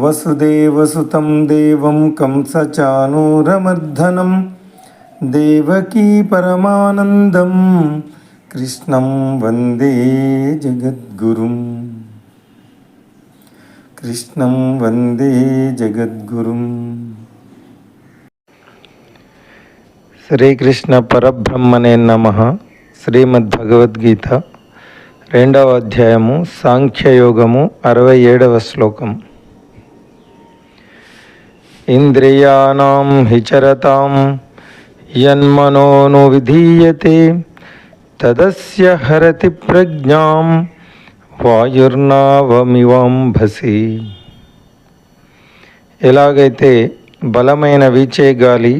వసుదేవసుతం దేవం కంసచానూరమర్ధనం. దేవకీ పరమానందం కృష్ణం వందే జగద్గురుం. కృష్ణం వందే జగద్గురుం. శ్రీకృష్ణ పరబ్రహ్మనే నమ. శ్రీమద్భగవద్గీత రెండవ అధ్యాయము సాంఖ్యయోగము అరవై ఏడవ శ్లోకం. ఇంద్రియాణం హిచరతాం యన్మనోను విధీయతే తదస్య హరతి ప్రజ్ఞాం వాయుర్నావమివాంభసి ఎలాగైతే బలమైన వీచే గాలి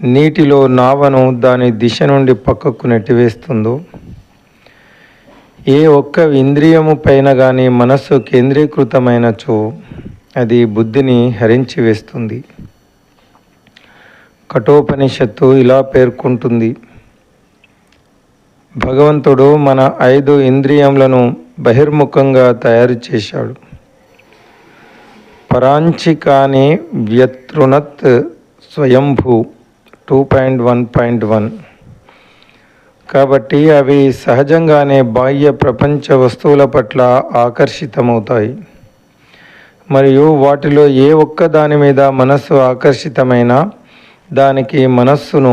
నీటిలో నావను దాని దిశ నుండి పక్కకు నెట్టివేస్తుందో ఏ ఒక్క ఇంద్రియము పైన కానీ మనస్సు కేంద్రీకృతమైనచో అది బుద్ధిని హరించి వేస్తుంది. కఠోపనిషత్తు ఇలా పేర్కొంటుంది. భగవంతుడు మన ఐదు ఇంద్రియములను బహిర్ముఖంగా తయారు చేశాడు. పరాంచికాని వ్యతృణత్ స్వయంభూ two point one point one కాబట్టి అవి సహజంగానే బాహ్య ప్రపంచ వస్తువుల పట్ల ఆకర్షితమవుతాయి. మరియు వాటిలో ఏ ఒక్క దాని మీద మనస్సు ఆకర్షితమైన దానికి మనస్సును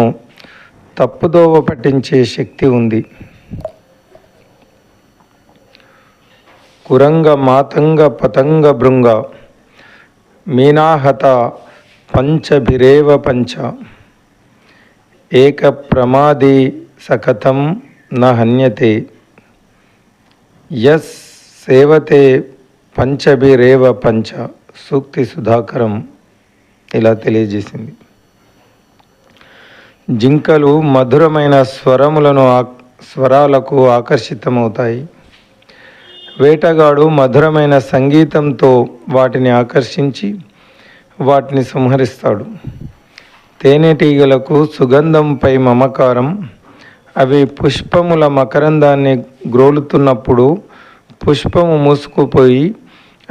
తప్పుదోవ పట్టించే శక్తి ఉంది. కురంగ మాతంగ పతంగ భృంగ మీనాహత పంచభిరేవ పంచ ఏక ప్రమాది సకథం న హన్యతే యస్ సేవతే పంచభిరేవ పంచ సూక్తి సుధాకరం ఇలా తెలియజేసింది. జింకలు మధురమైన స్వరములను ఆక్- స్వరాలకు ఆకర్షితమవుతాయి. వేటగాడు మధురమైన సంగీతంతో వాటిని ఆకర్షించి వాటిని సంహరిస్తాడు. తేనెటీగలకు సుగంధంపై మమకారం అవి పుష్పముల మకరందాన్ని గ్రోలుతున్నప్పుడు పుష్పము మూసుకుపోయి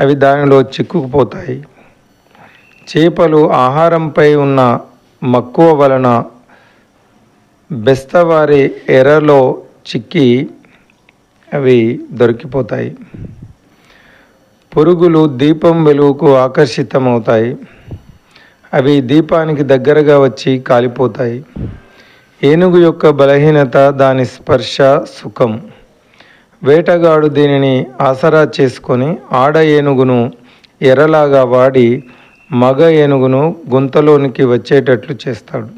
అవి దానిలో చిక్కుకుపోతాయి. చేపలు ఆహారంపై ఉన్న మక్కువ వలన బెస్తవారి ఎర్రలో చిక్కి అవి దొరికిపోతాయి. పురుగులు దీపం వెలుగుకు ఆకర్షితమవుతాయి. అవి దీపానికి దగ్గరగా వచ్చి కాలిపోతాయి. ఏనుగు యొక్క బలహీనత దాని స్పర్శ సుఖం. వేటగాడు దీనిని ఆసరా చేసుకొని ఆడ ఏనుగును ఎర్రలాగా వాడి మగ ఏనుగును గుంతలోనికి వచ్చేటట్లు చేస్తాడు.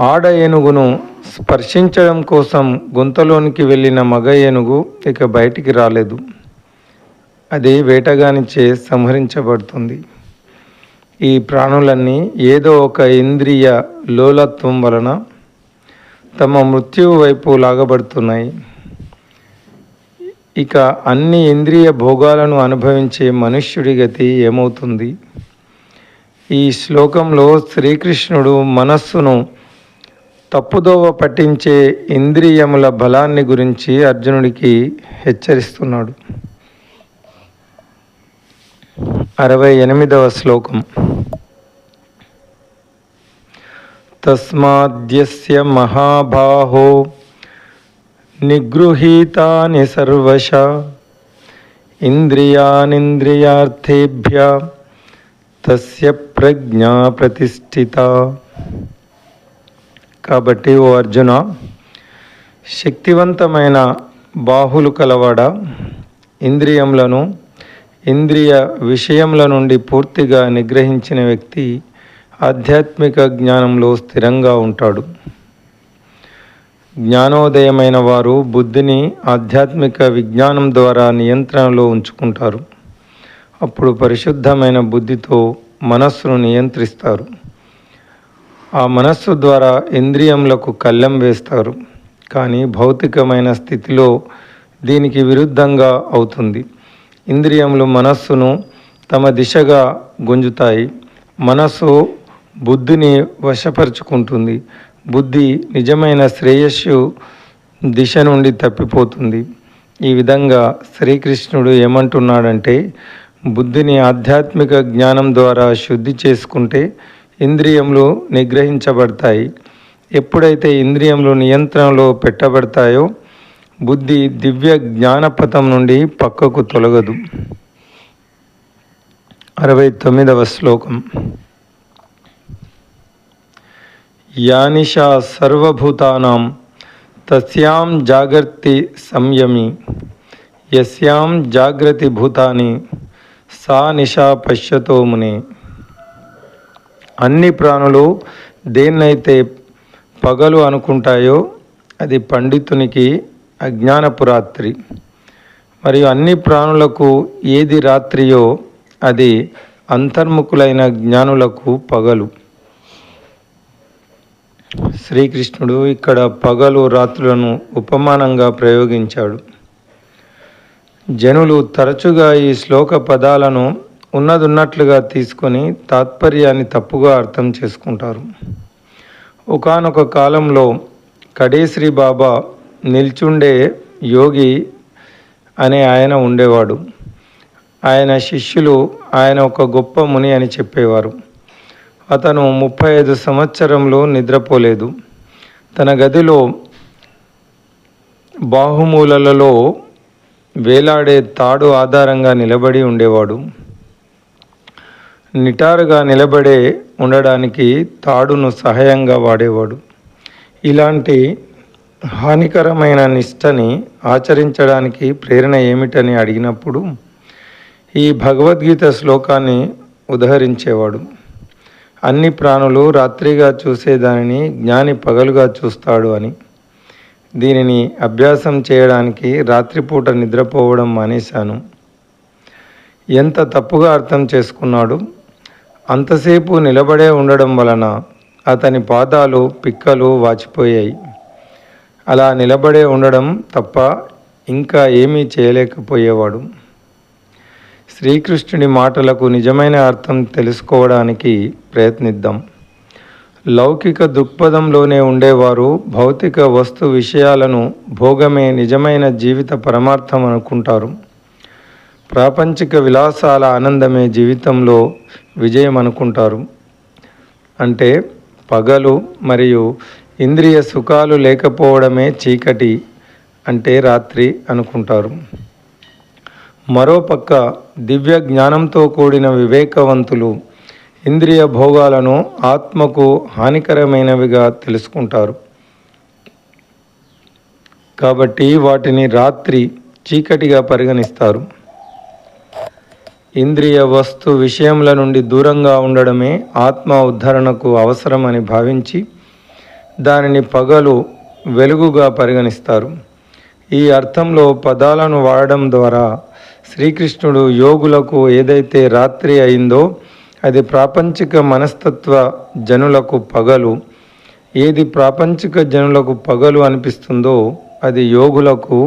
ఆడ ఏనుగును స్పర్శించడం కోసం గుంతలోనికి వెళ్ళిన మగ ఏనుగు ఇక బయటికి రాలేదు. అది వేటగానిచే సంహరించబడుతుంది. ఈ ప్రాణులన్నీ ఏదో ఒక ఇంద్రియ లోలత్వం వలన తమ మృత్యువు వైపు లాగబడుతున్నాయి. ఇక అన్ని ఇంద్రియ భోగాలను అనుభవించే మనుష్యుడి గతి ఏమవుతుంది? ఈ శ్లోకంలో శ్రీకృష్ణుడు మనస్సును తప్పుదోవ పట్టించే ఇంద్రియముల బలాన్ని గురించి అర్జునుడికి హెచ్చరిస్తున్నాడు. అరవై ఎనిమిదవ శ్లోకం. తస్మాద్యస్య మహాబాహో నిగృహీతాని సర్వశ. ఇంద్రియానింద్రియార్థేభ్య తస్య ప్రజ్ఞా ప్రతిష్ఠిత. కాబట్టి ఓ అర్జున శక్తివంతమైన బాహులు కలవాడ ఇంద్రియములను ఇంద్రియ విషయముల నుండి పూర్తిగా నిగ్రహించిన వ్యక్తి ఆధ్యాత్మిక జ్ఞానంలో స్థిరంగా ఉంటాడు. జ్ఞానోదయమైన వారు బుద్ధిని ఆధ్యాత్మిక విజ్ఞానం ద్వారా నియంత్రణలో ఉంచుకుంటారు. అప్పుడు పరిశుద్ధమైన బుద్ధితో మనస్సును నియంత్రిస్తారు. ఆ మనస్సు ద్వారా ఇంద్రియములకు కళ్ళెం వేస్తారు. కానీ భౌతికమైన స్థితిలో దీనికి విరుద్ధంగా అవుతుంది. ఇంద్రియములు మనస్సును తమ దిశగా గుంజుతాయి. మనస్సు బుద్ధిని వశపరుచుకుంటుంది. బుద్ధి నిజమైన శ్రేయస్సు దిశ నుండి తప్పిపోతుంది. ఈ విధంగా శ్రీకృష్ణుడు ఏమంటున్నాడంటే బుద్ధిని ఆధ్యాత్మిక జ్ఞానం ద్వారా శుద్ధి చేసుకుంటే ఇంద్రియములు నిగ్రహించబడతాయి. ఎప్పుడైతే ఇంద్రియములు నియంత్రణలో పెట్టబడతాయో బుద్ధి దివ్య జ్ఞానపథం నుండి పక్కకు తొలగదు. అరవై తొమ్మిదవ శ్లోకం. యానిషా సర్వభూతానాం తస్యాం జాగర్తి సంయమి యస్యాం జాగ్రతి భూతాని సా నిషా పశ్యతో ముని. అన్ని ప్రాణులు దేన్నైతే పగలు అనుకుంటాయో అది పండితునికి అజ్ఞానపు రాత్రి మరియు అన్ని ప్రాణులకు ఏది రాత్రియో అది అంతర్ముఖులైన జ్ఞానులకు పగలు. శ్రీకృష్ణుడు ఇక్కడ పగలు రాత్రులను ఉపమానంగా ప్రయోగించాడు. జనులు తరచుగా ఈ శ్లోక పదాలను ఉన్నదున్నట్లుగా తీసుకొని తాత్పర్యాన్ని తప్పుగా అర్థం చేసుకుంటారు. ఒకానొక కాలంలో కడేశ్రీ బాబా నిల్చుండే యోగి అనే ఆయన ఉండేవాడు. ఆయన శిష్యులు ఆయన ఒక గొప్ప ముని అని చెప్పేవారు. అతను ముప్పై ఐదు సంవత్సరంలో నిద్రపోలేదు. తన గదిలో బాహుమూలలలో వేలాడే తాడు ఆధారంగా నిలబడి ఉండేవాడు. నిటారుగా నిలబడే ఉండడానికి తాడును సహాయంగా వాడేవాడు. ఇలాంటి హానికరమైన నిష్టని ఆచరించడానికి ప్రేరణ ఏమిటని అడిగినప్పుడు ఈ భగవద్గీత శ్లోకాన్ని ఉదహరించేవాడు. అన్ని ప్రాణులు రాత్రిగా చూసేదానిని జ్ఞాని పగలుగా చూస్తాడు అని. దీనిని అభ్యాసం చేయడానికి రాత్రిపూట నిద్రపోవడం మానేశాను. ఎంత తప్పుగా అర్థం చేసుకున్నాడు? అంతసేపు నిలబడే ఉండడం వలన అతని పాదాలు పిక్కలు వాచిపోయాయి. అలా నిలబడే ఉండడం తప్ప ఇంకా ఏమీ చేయలేకపోయేవాడు. శ్రీకృష్ణుడి మాటలకు నిజమైన అర్థం తెలుసుకోవడానికి ప్రయత్నిద్దాం. లౌకిక దృక్పథంలోనే ఉండేవారు భౌతిక వస్తు విషయాలను భోగమే నిజమైన జీవిత పరమార్థం అనుకుంటారు. ప్రాపంచిక విలాసాల ఆనందమే జీవితంలో విజయం అనుకుంటారు. అంటే పగలు మరియు ఇంద్రియ సుఖాలు లేకపోవడమే చీకటి అంటే రాత్రి అనుకుంటారు. మరోపక్క దివ్య జ్ఞానంతో కూడిన వివేకవంతులు ఇంద్రియ భోగాలను ఆత్మకు హానికరమైనవిగా తెలుసుకుంటారు. కాబట్టి వాటిని రాత్రి చీకటిగా పరిగణిస్తారు. ఇంద్రియ వస్తు విషయముల నుండి దూరంగా ఉండడమే ఆత్మ ఉద్ధరణకు అవసరమని భావించి దానిని పగలు వెలుగుగా పరిగణిస్తారు. ఈ అర్థంలో పదాలను వాడడం ద్వారా శ్రీకృష్ణుడు యోగులకు ఏదైతే రాత్రి అయిందో అది ప్రాపంచిక మనస్తత్వ జనులకు పగలు. ఏది ప్రాపంచిక జనులకు పగలు అనిపిస్తుందో అది యోగులకు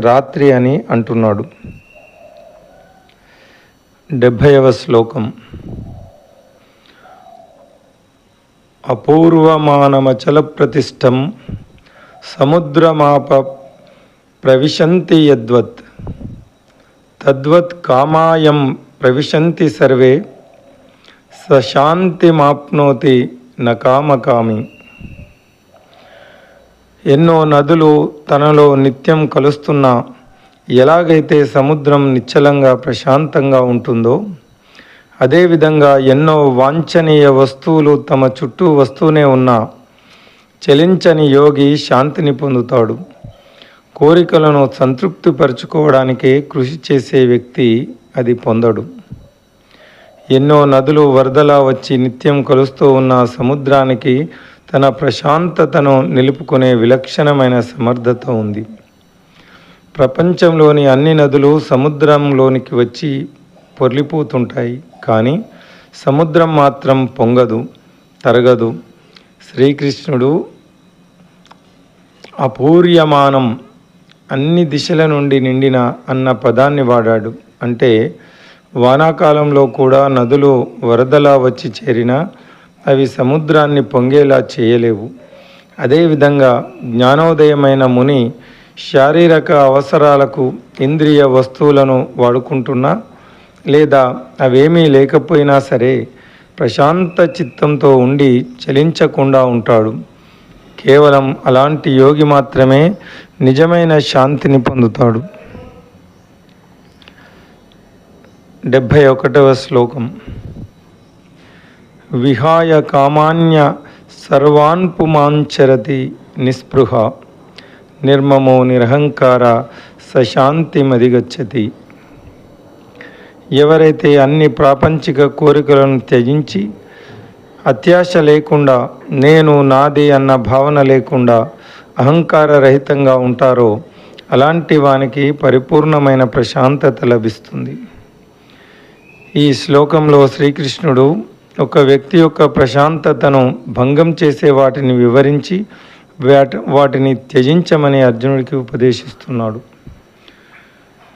రాత్రి అని అంటున్నాడు. డెబ్భైవ శ్లోకం. అపూర్వమానమచల ప్రతిష్టం సముద్రమాప ప్రవిశంతి యద్వత్. తద్వత్ కామాయం ప్రవిశంతి సర్వే సశాంతిమాప్నోతి నకామకామి ఎన్నో నదులు తనలో నిత్యం కలుస్తున్నా ఎలాగైతే సముద్రం నిశ్చలంగా ప్రశాంతంగా ఉంటుందో అదేవిధంగా ఎన్నో వాంఛనీయ వస్తువులు తమ చుట్టూ వస్తూనే ఉన్నా చలించని యోగి శాంతిని పొందుతాడు. కోరికలను సంతృప్తిపరచుకోవడానికే కృషి చేసే వ్యక్తి అది పొందడు. ఎన్నో నదులు వరదలా వచ్చి నిత్యం కలుస్తూ ఉన్న సముద్రానికి తన ప్రశాంతతను నిలుపుకునే విలక్షణమైన సమర్థత ఉంది. ప్రపంచంలోని అన్ని నదులు సముద్రంలోనికి వచ్చి పొర్లిపోతుంటాయి కానీ సముద్రం మాత్రం పొంగదు తరగదు. శ్రీకృష్ణుడు అపూర్యమానం అన్ని దిశల నుండి నిండిన అన్న పదాన్ని వాడాడు. అంటే వానాకాలంలో కూడా నదులు వరదలా వచ్చి చేరినా అవి సముద్రాన్ని పొంగేలా చేయలేవు. అదేవిధంగా జ్ఞానోదయమైన ముని శారీరక అవసరాలకు ఇంద్రియ వస్తువులను వాడుకుంటున్నా లేదా అవేమీ లేకపోయినా సరే ప్రశాంత చిత్తంతో ఉండి చలించకుండా ఉంటాడు. కేవలం అలాంటి యోగి మాత్రమే నిజమైన శాంతిని పొందుతాడు. డెబ్భై ఒకటవ శ్లోకం. విహాయ కామాన్య సర్వాన్ పుమాంచరతి నిస్పృహ నిర్మమో నిరహంకార సశాంతిమదిగచ్చతి ఎవరైతే అన్ని ప్రాపంచిక కోరికలను త్యజించి అత్యాశ లేకుండా నేను నాది అన్న భావన లేకుండా అహంకార రహితంగా ఉంటారో అలాంటి వానికి పరిపూర్ణమైన ప్రశాంతత లభిస్తుంది. ఈ శ్లోకంలో శ్రీకృష్ణుడు ఒక వ్యక్తి యొక్క ప్రశాంతతను భంగం చేసే వాటిని వివరించి వాటి వాటిని త్యజించమని అర్జునుడికి ఉపదేశిస్తున్నాడు.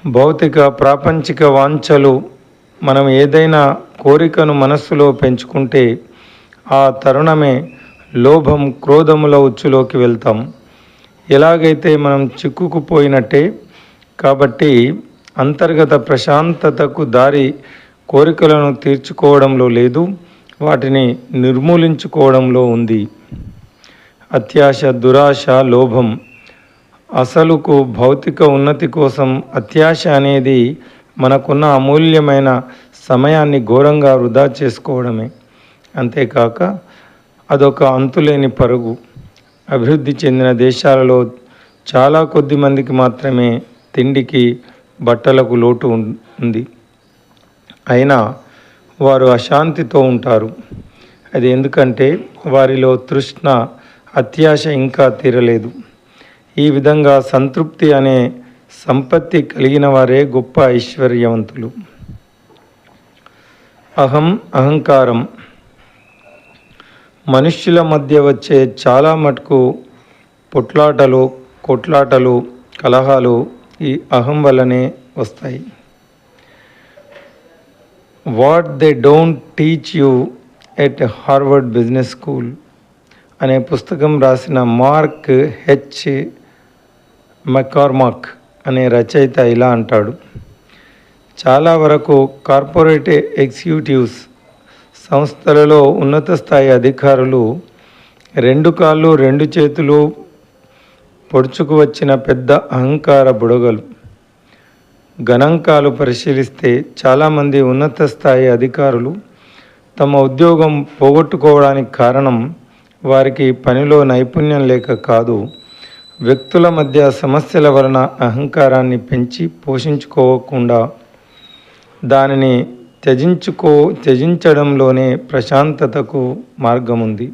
భౌతిక ప్రాపంచిక వాంఛలు మనం ఏదైనా కోరికను మనస్సులో పెంచుకుంటే ఆ తరుణమే లోభం క్రోధముల ఉచ్చులోకి వెళ్తాం. ఎలాగైతే మనం చిక్కుకుపోయినట్టే కాబట్టి అంతర్గత ప్రశాంతతకు దారి కోరికలను తీర్చుకోవడంలో లేదు వాటిని నిర్మూలించుకోవడంలో ఉంది. అత్యాశ దురాశ లోభం అసలుకు భౌతిక ఉన్నతి కోసం అత్యాశ అనేది మనకున్న అమూల్యమైన సమయాన్ని ఘోరంగా వృధా చేసుకోవడమే. అంతేకాక అదొక అంతులేని పరుగు. అభివృద్ధి చెందిన దేశాలలో చాలా కొద్ది మందికి మాత్రమే తిండికి బట్టలకు లోటు ఉంది. అయినా వారు అశాంతితో ఉంటారు. అది ఎందుకంటే వారిలో తృష్ణ అత్యాశ ఇంకా తీరలేదు. ఈ విధంగా సంతృప్తి అనే సంపత్తి కలిగిన వారే గొప్ప ఐశ్వర్యవంతులు. అహం అహంకారం మనుష్యుల మధ్య వచ్చే చాలా మటుకు పొట్లాటలు కొట్లాటలు కలహాలు ఈ అహం వల్లనే వస్తాయి. What they don't teach you at Harvard business school అనే పుస్తకం రాసిన మార్క్ హెచ్. మకార్మాక్ అనే రచయిత ఇలా అంటాడు. చాలా వరకు కార్పొరేట్ ఎగ్జిక్యూటివ్స్ సంస్థలలో ఉన్నత స్థాయి అధికారులు రెండు కాళ్ళు రెండు చేతులు పొడుచుకు వచ్చిన పెద్ద అహంకార బుడగలు. గణాంకాలు పరిశీలిస్తే చాలామంది ఉన్నత స్థాయి అధికారులు తమ ఉద్యోగం పోగొట్టుకోవడానికి కారణం వారికి పనిలో నైపుణ్యం లేక కాదు. వ్యక్తుల మధ్య సమస్యల వలన అహంకారాన్ని పెంచి పోషించుకోకుండా దానిని త్యజించుకో త్యజించడంలోనే ప్రశాంతతకు మార్గం ఉంది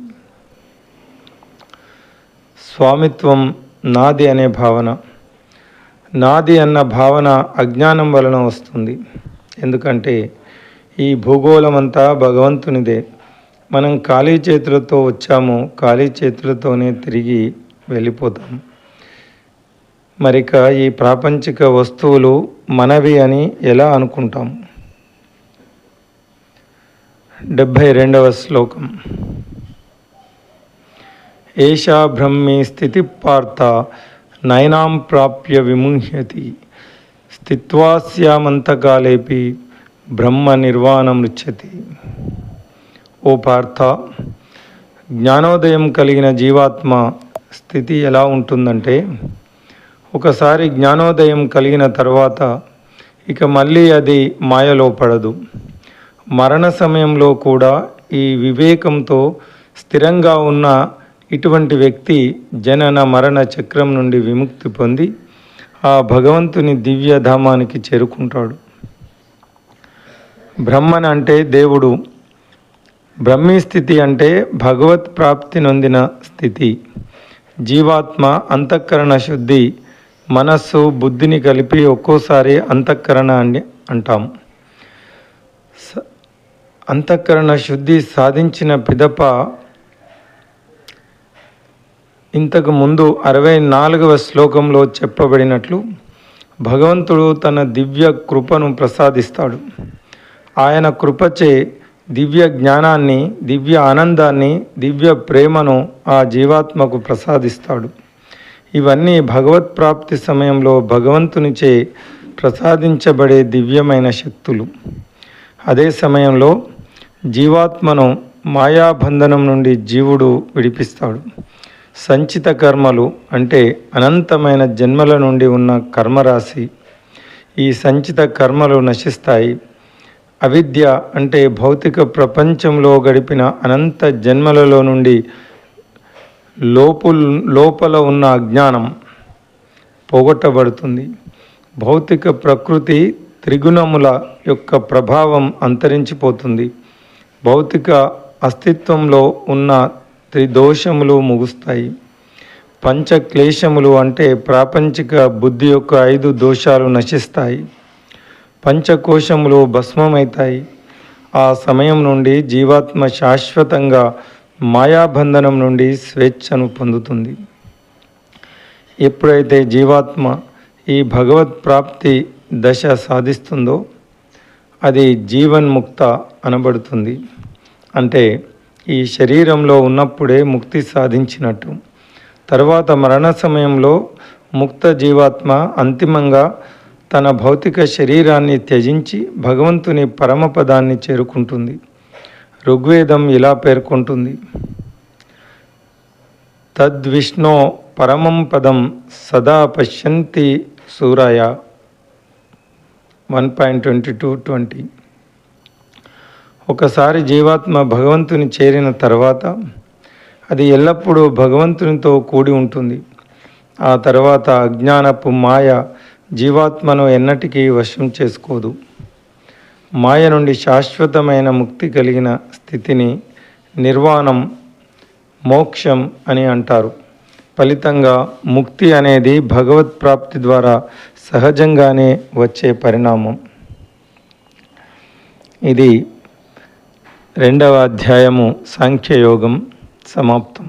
స్వామిత్వం నాది అనే భావన. నాది అన్న భావన అజ్ఞానం వలన వస్తుంది. ఎందుకంటే ఈ భూగోళం అంతా భగవంతునిదే. మనం ఖాళీ చేతులతో వచ్చాము ఖాళీ చేతులతోనే తిరిగి వెళ్ళిపోతాం. మరిక ఈ ప్రాపంచిక వస్తువులు మనవి అని ఎలా అనుకుంటాం? డెబ్భై రెండవ శ్లోకం. ఏషా బ్రహ్మి స్థితి పార్థ నయనాం ప్రాప్య విముహ్యతి. స్థిత్వాస్యామంతకాలేపి బ్రహ్మ నిర్వాణమృచ్చతి ఓ పార్థ జ్ఞానోదయం కలిగిన జీవాత్మ స్థితి ఎలా ఉంటుందంటే ఒకసారి జ్ఞానోదయం కలిగిన తర్వాత ఇక మళ్ళీ అది మాయలో పడదు. మరణ సమయంలో కూడా ఈ వివేకంతో స్థిరంగా ఉన్న ఇటువంటి వ్యక్తి జనన మరణ చక్రం నుండి విముక్తి పొంది ఆ భగవంతుని దివ్యధామానికి చేరుకుంటాడు. బ్రహ్మన్ అంటే దేవుడు. బ్రహ్మీ స్థితి అంటే భగవత్ ప్రాప్తి నొందిన స్థితి. జీవాత్మ అంతఃకరణ శుద్ధి మనస్సు బుద్ధిని కలిపి ఒక్కోసారి అంతఃకరణ అని అంటాం. స- అంతఃకరణ శుద్ధి సాధించిన పిదప ఇంతకు ముందు అరవై నాలుగవ శ్లోకంలో చెప్పబడినట్లు భగవంతుడు తన దివ్య కృపను ప్రసాదిస్తాడు. ఆయన కృపచే దివ్య జ్ఞానాన్ని దివ్య ఆనందాన్ని దివ్య ప్రేమను ఆ జీవాత్మకు ప్రసాదిస్తాడు. ఇవన్నీ భగవత్ ప్రాప్తి సమయంలో భగవంతునిచే ప్రసాదించబడే దివ్యమైన శక్తులు. అదే సమయంలో జీవాత్మను మాయాబంధనం నుండి జీవుడు విడిపిస్తాడు. సంచిత కర్మలు అంటే అనంతమైన జన్మల నుండి ఉన్న కర్మరాశి. ఈ సంచిత కర్మలు నశిస్తాయి. అవిద్య అంటే భౌతిక ప్రపంచంలో గడిపిన అనంత జన్మలలో నుండి లోపు లోపల ఉన్న అజ్ఞానం పోగొట్టబడుతుంది. భౌతిక ప్రకృతి త్రిగుణముల యొక్క ప్రభావం అంతరించిపోతుంది. భౌతిక అస్తిత్వంలో ఉన్న త్రిదోషములు ముగుస్తాయి. పంచ క్లేశములు అంటే ప్రాపంచిక బుద్ధి యొక్క ఐదు దోషాలు నశిస్తాయి. పంచకోశములు భస్మమవుతాయి ఆ సమయం నుండి జీవాత్మ శాశ్వతంగా మాయాబంధనం నుండి స్వేచ్ఛను పొందుతుంది. ఎప్పుడైతే జీవాత్మ ఈ భగవత్ ప్రాప్తి దశ సాధిస్తుందో అది జీవన్ముక్త అనబడుతుంది. అంటే ఈ శరీరంలో ఉన్నప్పుడే ముక్తి సాధించినట్టు. తర్వాత మరణ సమయంలో ముక్త జీవాత్మ అంతిమంగా తన భౌతిక శరీరాన్ని త్యజించి భగవంతుని పరమపదాన్ని చేరుకుంటుంది. ఋగ్వేదం ఇలా పేర్కొంటుంది. తద్విష్ణో పరమం పదం సదా పశ్యంతి సూరాయ. One point twenty two twenty. ఒకసారి జీవాత్మ భగవంతుని చేరిన తర్వాత అది ఎల్లప్పుడూ భగవంతునితో కూడి ఉంటుంది. ఆ తర్వాత అజ్ఞానపు మాయ జీవాత్మను ఎన్నటికీ వశం చేసుకోదు. మాయ నుండి శాశ్వతమైన ముక్తి కలిగిన స్థితిని నిర్వాణం మోక్షం అని అంటారు. ఫలితంగా ముక్తి అనేది భగవత్ ప్రాప్తి ద్వారా సహజంగానే వచ్చే పరిణామం. ఇది రెండవ అధ్యాయము సాంఖ్యయోగం సమాప్తం.